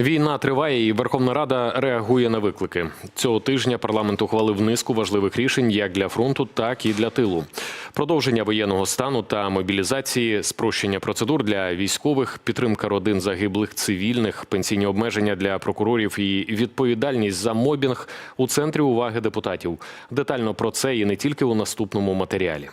Війна триває, і Верховна Рада реагує на виклики. Цього тижня парламент ухвалив низку важливих рішень як для фронту, так і для тилу. Продовження воєнного стану та мобілізації, спрощення процедур для військових, підтримка родин загиблих цивільних, пенсійні обмеження для прокурорів і відповідальність за мобінг у центрі уваги депутатів. Детально про це і не тільки у наступному матеріалі.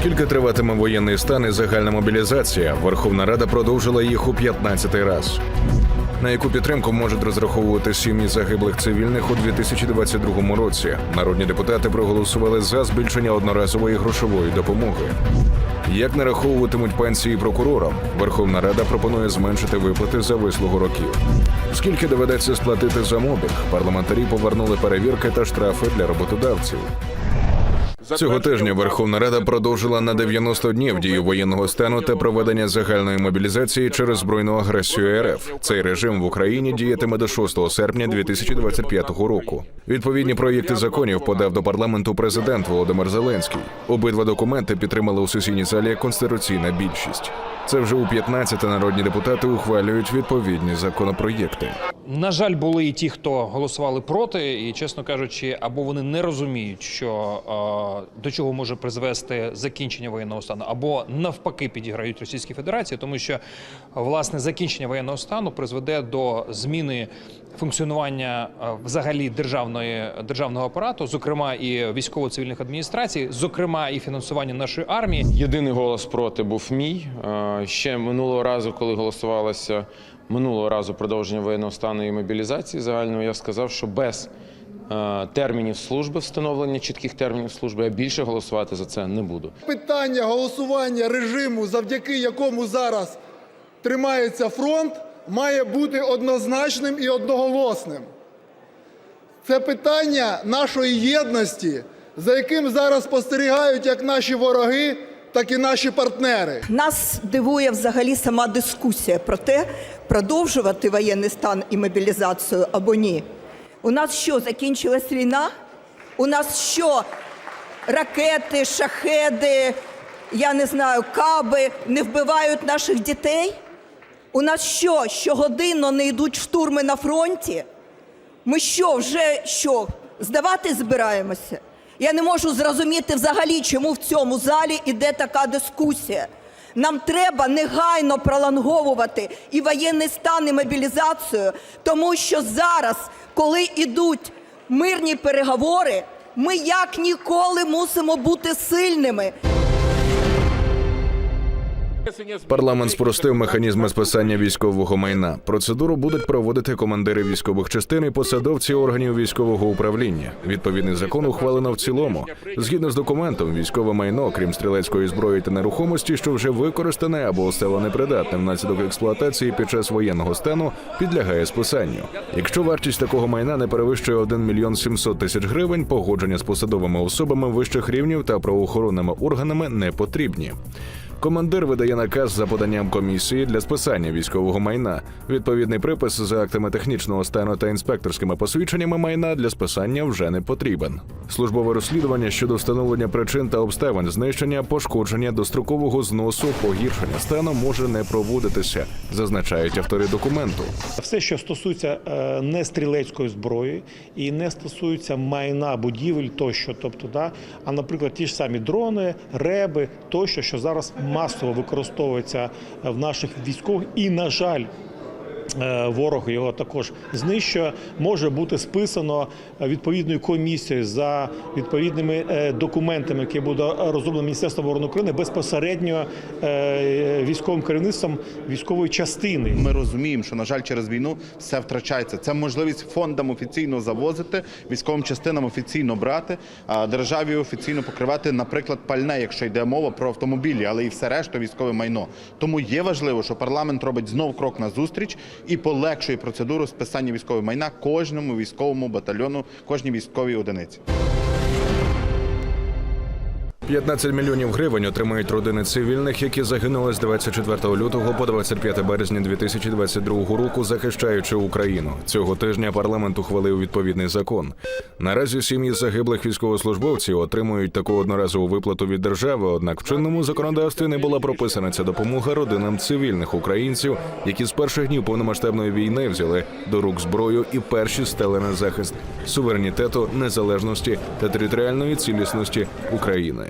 Скільки триватиме воєнний стан і загальна мобілізація, Верховна Рада продовжила їх у 15-й раз. На яку підтримку можуть розраховувати сім'ї загиблих цивільних у 2022 році? Народні депутати проголосували за збільшення одноразової грошової допомоги. Як нараховуватимуть пенсії прокурорам? Верховна Рада пропонує зменшити виплати за вислугу років. Скільки доведеться сплатити за мобінг? Парламентарі повернули перевірки та штрафи для роботодавців. Цього тижня Верховна Рада продовжила на 90 днів дію воєнного стану та проведення загальної мобілізації через збройну агресію РФ. Цей режим в Україні діятиме до 6 серпня 2025 року. Відповідні проєкти законів подав до парламенту президент Володимир Зеленський. Обидва документи підтримали у сесійній залі конституційна більшість. Це вже у 15 народні депутати ухвалюють відповідні законопроєкти. На жаль, були і ті, хто голосували проти, і чесно кажучи, або вони не розуміють, що до чого може призвести закінчення воєнного стану, або навпаки підіграють Російській Федерації, тому що власне закінчення воєнного стану призведе до зміни функціонування взагалі державної державного апарату, зокрема і військово-цивільних адміністрацій, зокрема і фінансування нашої армії. Єдиний голос проти був мій. Ще минулого разу, коли голосувалося минулого разу продовження воєнного стану і мобілізації загальної, я сказав, що без е, термінів служби, встановлення чітких термінів служби, я більше голосувати за це не буду. Питання голосування режиму, завдяки якому зараз тримається фронт, має бути однозначним і одноголосним. Це питання нашої єдності, за яким зараз спостерігають як наші вороги, так і наші партнери. Нас дивує взагалі сама дискусія про те, продовжувати воєнний стан і мобілізацію або ні. У нас що, закінчилась війна? У нас що, ракети, шахеди, я не знаю, каби не вбивають наших дітей? У нас що, щогодинно не йдуть штурми на фронті? Ми що, вже що, здавати збираємося? Я не можу зрозуміти взагалі, чому в цьому залі іде така дискусія. Нам треба негайно пролонговувати і воєнний стан, і мобілізацію, тому що зараз, коли йдуть мирні переговори, ми як ніколи мусимо бути сильними. Парламент спростив механізми списання військового майна. Процедуру будуть проводити командири військових частин і посадовці органів військового управління. Відповідний закон ухвалено в цілому. Згідно з документом, військове майно, крім стрілецької зброї та нерухомості, що вже використане або стало непридатним внаслідок експлуатації під час воєнного стану, підлягає списанню. Якщо вартість такого майна не перевищує 1 мільйон 700 тисяч гривень, погодження з посадовими особами вищих рівнів та правоохоронними органами не потрібні. Командир видає наказ за поданням комісії для списання військового майна. Відповідний припис за актами технічного стану та інспекторськими посвідченнями майна для списання вже не потрібен. Службове розслідування щодо встановлення причин та обставин знищення, пошкодження, дострокового зносу, погіршення стану може не проводитися, зазначають автори документу. Все, що стосується е, не стрілецької зброї і не стосується майна будівель тощо, тобто, да, а наприклад, ті ж самі дрони, реби тощо, що зараз масово використовується в наших військових, і на жаль. Е, Ворог його також знищує, може бути списано відповідною комісією за відповідними е, документами, які буде розроблено Міністерством оборони України безпосередньо е, військовим керівництвом військової частини. Ми розуміємо, що на жаль, через війну все втрачається. Це можливість фондам офіційно завозити, військовим частинам офіційно брати, а державі офіційно покривати, наприклад, пальне, якщо йде мова про автомобілі, але і все решта військове майно. Тому є важливо, що парламент робить знов крок на зустріч і полегшує процедуру списання військового майна кожному військовому батальйону, кожній військовій одиниці. 15 мільйонів гривень отримають родини цивільних, які загинули з 24 лютого по 25 березня 2022 року, захищаючи Україну. Цього тижня парламент ухвалив відповідний закон. Наразі сім'ї загиблих військовослужбовців отримують таку одноразову виплату від держави. Однак в чинному законодавстві не була прописана ця допомога родинам цивільних українців, які з перших днів повномасштабної війни взяли до рук зброю і перші стали на захист суверенітету, незалежності та територіальної цілісності України.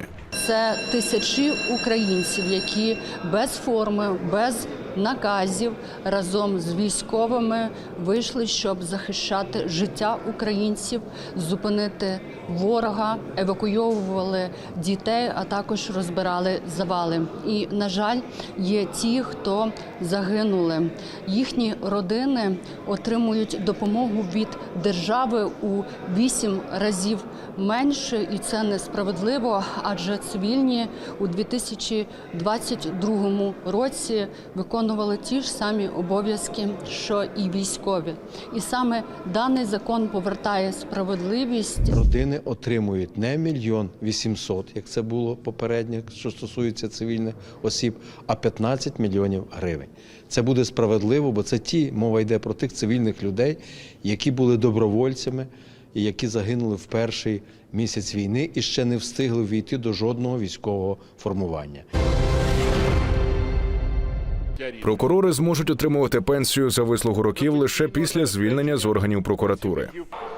Це тисячі українців, які без форми, без наказів разом з військовими вийшли, щоб захищати життя українців, зупинити ворога, евакуйовували дітей, а також розбирали завали. І, на жаль, є ті, хто загинули. Їхні родини отримують допомогу від держави у вісім разів менше, і це несправедливо, адже цивільні у 2022 році виконували ті ж самі обов'язки, що і військові. І саме даний закон повертає справедливість Родини отримують не мільйон вісімсот, як це було попередньо, що стосується цивільних осіб, а 15 мільйонів гривень. Це буде справедливо, бо це ті мова йде про тих цивільних людей, які були добровольцями які загинули в перший місяць війни і ще не встигли війти до жодного військового формування. Прокурори зможуть отримувати пенсію за вислугу років лише після звільнення з органів прокуратури.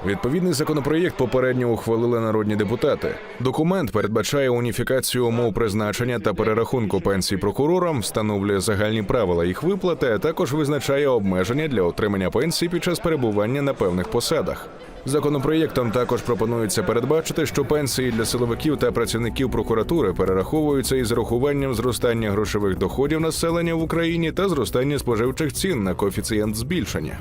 Відповідний законопроєкт попередньо ухвалили народні депутати. Документ передбачає уніфікацію умов призначення та перерахунку пенсій прокурорам, встановлює загальні правила їх виплати, а також визначає обмеження для отримання пенсій під час перебування на певних посадах. Законопроєктом також пропонується передбачити, що пенсії для силовиків та працівників прокуратури перераховуються із рахуванням зростання грошових доходів населення в Україні та зростання споживчих цін на коефіцієнт збільшення.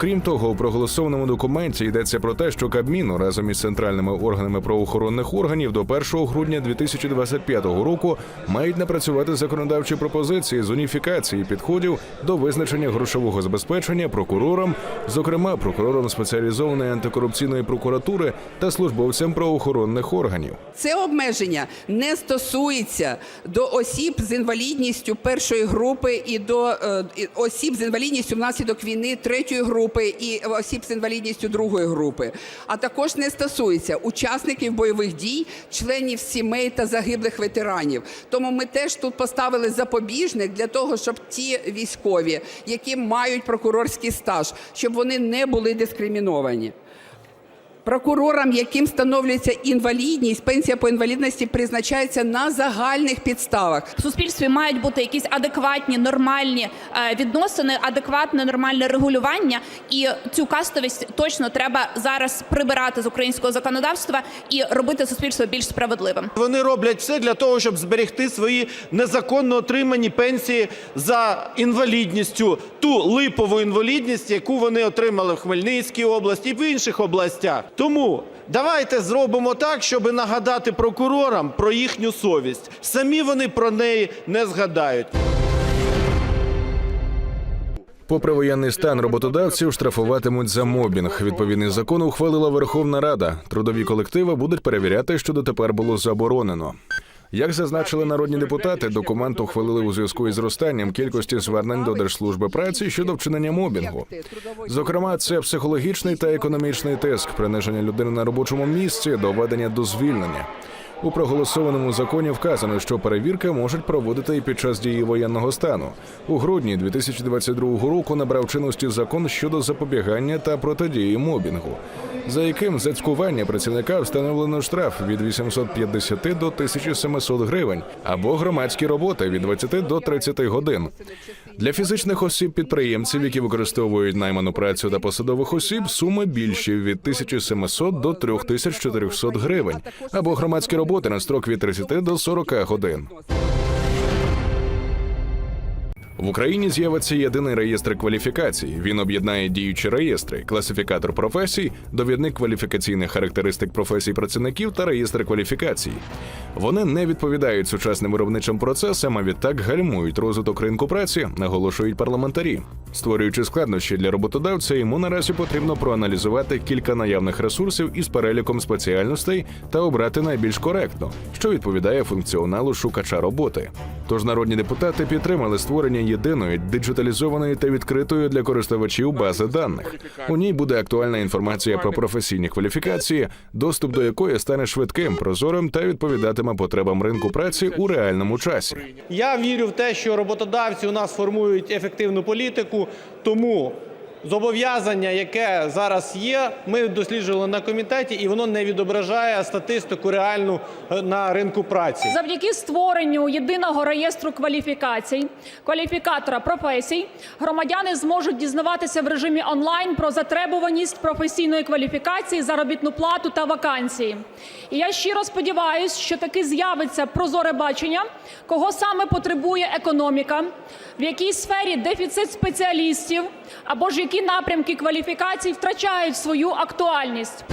Крім того, у проголосованому документі йдеться про те, що Кабміну разом із центральними органами правоохоронних органів до 1 грудня 2025 року мають напрацювати законодавчі пропозиції з уніфікації підходів до визначення грошового забезпечення прокурорам, зокрема прокурорам спеціалізованої антикорупційної прокуратури та службовцям правоохоронних органів. Це обмеження не стосується до осіб з інвалідністю першої групи і до е, осіб з інвалідністю внаслідок війни третьої групи і осіб з інвалідністю другої групи, а також не стосується учасників бойових дій, членів сімей та загиблих ветеранів. Тому ми теж тут поставили запобіжник для того, щоб ті військові, які мають прокурорський стаж, щоб вони не були дискриміновані. Прокурорам, яким встановлюється інвалідність, пенсія по інвалідності призначається на загальних підставах. В суспільстві мають бути якісь адекватні, нормальні е, відносини, адекватне нормальне регулювання. І цю кастовість точно треба зараз прибирати з українського законодавства і робити суспільство більш справедливим. Вони роблять все для того, щоб зберегти свої незаконно отримані пенсії за інвалідністю, ту липову інвалідність, яку вони отримали в Хмельницькій області і в інших областях. Тому давайте зробимо так, щоб нагадати прокурорам про їхню совість. Самі вони про неї не згадають. Попри воєнний стан роботодавців штрафуватимуть за мобінг. Відповідний закон ухвалила Верховна Рада. Трудові колективи будуть перевіряти, що дотепер було заборонено. Як зазначили народні депутати, документ ухвалили у зв'язку із зростанням кількості звернень до держслужби праці щодо вчинення мобінгу. Зокрема, це психологічний та економічний тиск, приниження людини на робочому місці, доведення до звільнення. У проголосованому законі вказано, що перевірки можуть проводити і під час дії воєнного стану. У грудні 2022 року набрав чинності закон щодо запобігання та протидії мобінгу, за яким за цькування працівника встановлено штраф від 850 до 1700 гривень або громадські роботи від 20 до 30 годин. Для фізичних осіб підприємців, які використовують найману працю та посадових осіб, суми більші від 1700 до 3400 гривень або громадські роботи на строк від 30 до 40 годин. В Україні з'явиться єдиний реєстр кваліфікацій. Він об'єднає діючі реєстри, класифікатор професій, довідник кваліфікаційних характеристик професій працівників та реєстр кваліфікацій. Вони не відповідають сучасним виробничим процесам, а відтак гальмують розвиток ринку праці, наголошують парламентарі. Створюючи складнощі для роботодавця, йому наразі потрібно проаналізувати кілька наявних ресурсів із переліком спеціальностей та обрати найбільш коректно, що відповідає функціоналу шукача роботи. Тож народні депутати підтримали створення єдиної диджиталізованої та відкритої для користувачів бази даних. У ній буде актуальна інформація про професійні кваліфікації, доступ до якої стане швидким, прозорим та відповідатиме потребам ринку праці у реальному часі. Я вірю в те, що роботодавці у нас формують ефективну політику, тому зобов'язання, яке зараз є, ми досліджували на комітеті, і воно не відображає статистику реальну е, на ринку праці. Завдяки створенню єдиного реєстру кваліфікацій, кваліфікатора професій, громадяни зможуть дізнаватися в режимі онлайн про затребуваність професійної кваліфікації, заробітну плату та вакансії. І я щиро сподіваюся, що таки з'явиться прозоре бачення, кого саме потребує економіка, в якій сфері дефіцит спеціалістів або ж які напрямки кваліфікацій втрачають свою актуальність.